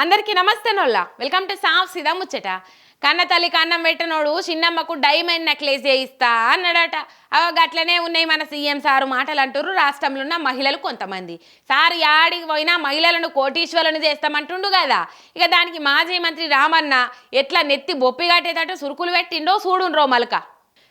అందరికీ నమస్తే నోళ్ళ. Welcome to సాఫ్ సిదా ముచ్చట. కన్న తల్లి కన్నం పెట్టనోడు చిన్నమ్మకు డైమండ్ నెక్లెస్ చేయిస్తా అన్నాడట. అవ గట్లనే ఉన్నాయి మన సీఎం సారు మాటలు అంటారు రాష్ట్రంలో ఉన్న మహిళలు కొంతమంది. సార్ యాడికి పోయినా మహిళలను కోటీశ్వరులను చేస్తామంటుండు కదా. ఇక దానికి మాజీ మంత్రి రామన్న ఎట్లా నెత్తి బొప్పి కట్టేటట్టు సురుకులు పెట్టిండో చూడుండ్రో మలక.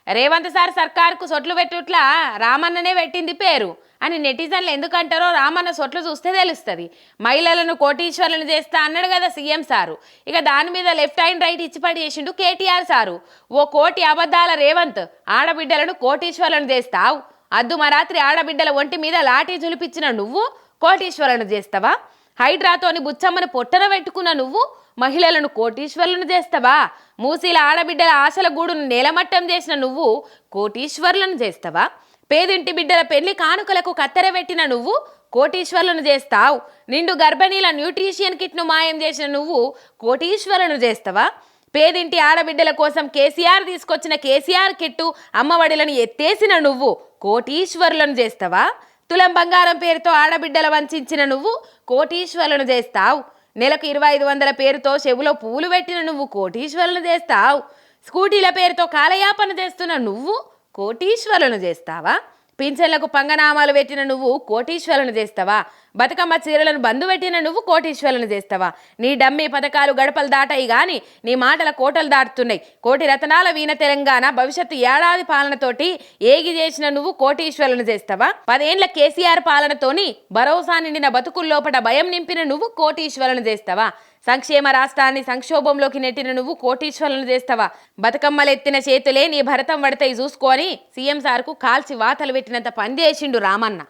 రేవంత్ సార్ సర్కార్కు సొట్లు పెట్టుట్లా రామన్ననే పెట్టింది పేరు. అని నెటిజన్లు ఎందుకంటారో రామన్న సొట్లు చూస్తే తెలుస్తుంది. మహిళలను కోటీశ్వరులను చేస్తా అన్నాడు కదా సీఎం సారు. ఇక దాని మీద లెఫ్ట్ అండ్ రైట్ ఇచ్చి పడి చేసిండు కేటీఆర్ సారు. ఓ కోటి అబద్ధాల రేవంత్ ఆడబిడ్డలను కోటీశ్వరులను చేస్తావు. అద్దు మరాత్రి ఆడబిడ్డల ఒంటి మీద లాఠీ జులిపించిన నువ్వు కోటీశ్వరులను చేస్తావా? హైడ్రాతోని బుచ్చమ్మని పొట్టన పెట్టుకున్న నువ్వు మహిళలను కోటీశ్వరులను చేస్తావా? మూసీల ఆడబిడ్డల ఆశల గూడును నేలమట్టం చేసిన నువ్వు కోటీశ్వరులను చేస్తావా? పేదింటి బిడ్డల పెళ్ళి కానుకలకు కత్తెరబెట్టిన నువ్వు కోటీశ్వరులను చేస్తావు. నిండు గర్భిణీల న్యూట్రిషియన్ కిట్ను మాయం చేసిన నువ్వు కోటీశ్వరులను చేస్తావా? పేదింటి ఆడబిడ్డల కోసం కేసీఆర్ తీసుకొచ్చిన కేసీఆర్ కిట్టు అమ్మఒడిలను ఎత్తేసిన నువ్వు కోటీశ్వరులను చేస్తావా? తులం బంగారం పేరుతో ఆడబిడ్డల వంచిన నువ్వు కోటీశ్వరులను చేస్తావు. నెలకు ఇరవై ఐదు వందల పేరుతో చెవులో పూలు పెట్టిన నువ్వు కోటీశ్వరులను చేస్తావు. స్కూటీల పేరుతో కాలయాపన చేస్తున్న నువ్వు కోటీశ్వరులను చేస్తావా? పింఛన్లకు పంగనామాలు పెట్టిన నువ్వు కోటీశ్వరులను చేస్తావా? బతుకమ్మ చీరలను బంధు పెట్టిన నువ్వు కోటీశ్వరులను చేస్తావా? నీ డమ్మి పథకాలు గడపలు దాటాయి గాని నీ మాటల కోటలు దాటుతున్నాయి. కోటి రతనాల వీణ తెలంగాణ భవిష్యత్తు ఏడాది పాలనతోటి ఏగి చేసిన నువ్వు కోటీశ్వరులను చేస్తావా? పదేండ్ల కేసీఆర్ పాలనతోని భరోసా నిండిన బతుకుల్లోపట భయం నింపిన నువ్వు కోటీశ్వరులను చేస్తావా? సంక్షేమ రాష్ట్రాన్ని సంక్షోభంలోకి నెట్టిన నువ్వు కోటీశ్వరులను చేస్తావా? బతుకమ్మలెత్తిన చేతులే నీ భరతం పడతాయి చూసుకొని సీఎం సార్కు కాల్చి వాతలు పెట్టినంత పని చేసిండు రామన్న.